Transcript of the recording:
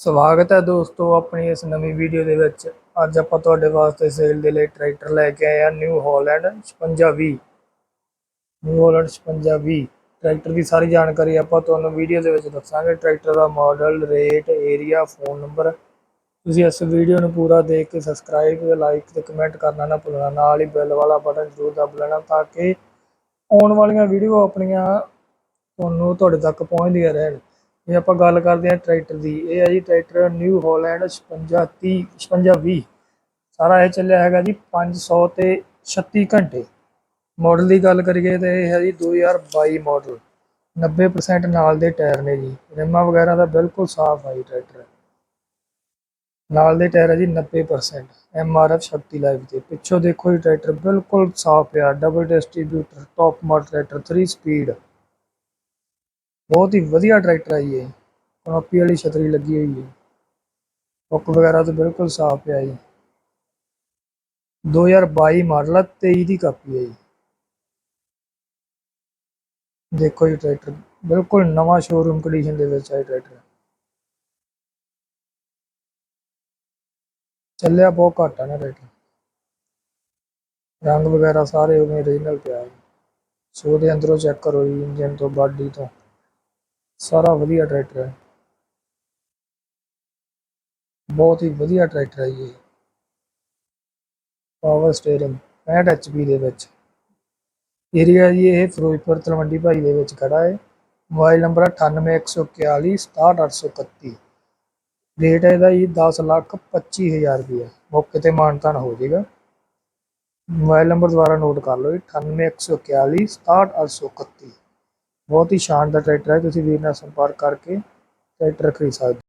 ਸਵਾਗਤ ਹੈ ਦੋਸਤੋ ਆਪਣੀ ਇਸ ਨਵੀਂ ਵੀਡੀਓ ਦੇ ਵਿੱਚ। ਅੱਜ ਆਪਾਂ ਤੁਹਾਡੇ ਵਾਸਤੇ ਸੇਲ ਦੇ ਲਈ ਟਰੈਕਟਰ ਲੈ ਕੇ ਆਏ ਆ new Holland 5620 new Holland 5620 tractor ਦੀ ਸਾਰੀ ਜਾਣਕਾਰੀ ਆਪਾਂ ਤੁਹਾਨੂੰ ਵੀਡੀਓ ਦੇ ਵਿੱਚ ਦੱਸਾਂਗੇ। ਟਰੈਕਟਰ ਦਾ model rate area phone number ਤੁਸੀਂ ਇਸ ਵੀਡੀਓ ਨੂੰ ਪੂਰਾ ਦੇਖ ਕੇ ਸਬਸਕ੍ਰਾਈਬ ਲਾਈਕ ਤੇ ਕਮੈਂਟ ਕਰਨਾ ਨਾ ਭੁੱਲਣਾ। ਨਾਲ ਹੀ ਬੈਲ ਵਾਲਾ ਬਟਨ ਜ਼ਰੂਰ ਦਬ ਲੈਣਾ ਤਾਂ ਕਿ ਆਉਣ ਵਾਲੀਆਂ ਵੀਡੀਓ ਆਪਣੀਆਂ ਤੁਹਾਨੂੰ ਤੁਹਾਡੇ ਤੱਕ ਪਹੁੰਚਦੀਆਂ ਰਹਿਣ। ਜੇ ਆਪਾਂ ਗੱਲ ਕਰਦੇ ਹਾਂ ਟਰੈਕਟਰ ਦੀ। ਇਹ ਹੈ ਜੀ ਟਰੈਕਟਰ ਨਿਊ ਹਾਲੈਂਡ 5630 5620 ਸਾਰਾ ਇਹ ਚੱਲਿਆ ਹੈਗਾ ਜੀ 500 ਤੇ 36 ਘੰਟੇ। ਮਾਡਲ ਦੀ ਗੱਲ ਕਰੀਏ ਤੇ ਇਹ ਹੈ ਜੀ 2022 ਮਾਡਲ। 90% ਨਾਲ ਦੇ ਟਾਇਰ ਨੇ ਜੀ। ਰਿਮਾਂ ਵਗੈਰਾ ਦਾ ਬਿਲਕੁਲ ਸਾਫ਼ ਹੈ ਜੀ ਟਰੈਕਟਰ। ਨਾਲ ਦੇ ਟਾਇਰ ਹੈ ਜੀ 90% ਐਮਆਰਐਫ ਸ਼ਕਤੀ ਲਾਈਵ ਤੇ। ਪਿੱਛੋਂ ਦੇਖੋ ਜੀ ਟਰੈਕਟਰ ਬਿਲਕੁਲ ਸਾਫ਼ ਪਿਆ। Double distributor top model tractor 3 speed ਬਹੁਤ ਹੀ ਵਧੀਆ ਟਰੈਕਟਰ ਹੈ ਜੀ ਇਹ। ਕਨੋਪੀ ਵਾਲੀ ਛਤਰੀ ਲੱਗੀ ਹੋਈ ਹੈ। ਹੁੱਕ ਵਗੈਰਾ ਤਾਂ ਬਿਲਕੁਲ ਸਾਫ਼ ਪਿਆ ਜੀ। 2022 ਮਾਡਲ ਹੈ 23 ਦੀ ਕਾਪੀ ਹੈ ਜੀ। ਦੇਖੋ ਜੀ ਟਰੈਕਟਰ ਬਿਲਕੁਲ ਨਵਾਂ ਸ਼ੋਰੂਮ ਕੰਡੀਸ਼ਨ ਦੇ ਵਿੱਚ ਹੈ ਟਰੈਕਟਰ ਚੱਲਿਆ ਬਹੁਤ ਘੱਟ ਆ ਨਾ ਟਰੈਕਟਰ ਰੰਗ ਵਗੈਰਾ ਸਾਰੇ ਉਵੇਂ ਓਰੀਜਨਲ ਪਿਆ ਹੈ ਸੋ ਦੇ ਅੰਦਰੋਂ ਚੈੱਕ ਕਰੋ ਜੀ ਇੰਜਨ ਤੋਂ, ਬਾਡੀ ਤੋਂ। ਸਾਰਾ ਵਧੀਆ ਟਰੈਕਟਰ ਹੈ। ਬਹੁਤ ਹੀ ਵਧੀਆ ਟਰੈਕਟਰ ਹੈ ਜੀ ਇਹ। ਪਾਵਰ ਸਟੀਅਰਿੰਗ 65 HP ਦੇ ਵਿੱਚ। ਏਰੀਆ ਜੀ ਇਹ ਫਿਰੋਜ਼ਪੁਰ, ਤਲਵੰਡੀ ਭਾਈ ਦੇ ਵਿੱਚ ਖੜਾ ਹੈ। ਮੋਬਾਈਲ ਨੰਬਰ 98141 67831 ਰੇਟ ਇਹਦਾ ਜੀ 10 ਲੱਖ 25000 ਰੁਪਏ ਮੌਕੇ ਤੇ ਮਾਨਤਾਨ ਹੋ ਜਾਏਗਾ। ਮੋਬਾਈਲ ਨੰਬਰ ਦੁਬਾਰਾ ਨੋਟ ਕਰ ਲਓ ਜੀ 98141 67831 ਬਹੁਤ ਹੀ ਸ਼ਾਨਦਾਰ ਟਰੈਕਟਰ ਹੈ ਤੁਸੀਂ ਵੀਰ ਨਾਲ ਸੰਪਰਕ ਕਰਕੇ ਟਰੈਕਟਰ ਖਰੀਦ ਸਕਦੇ ਹੋ।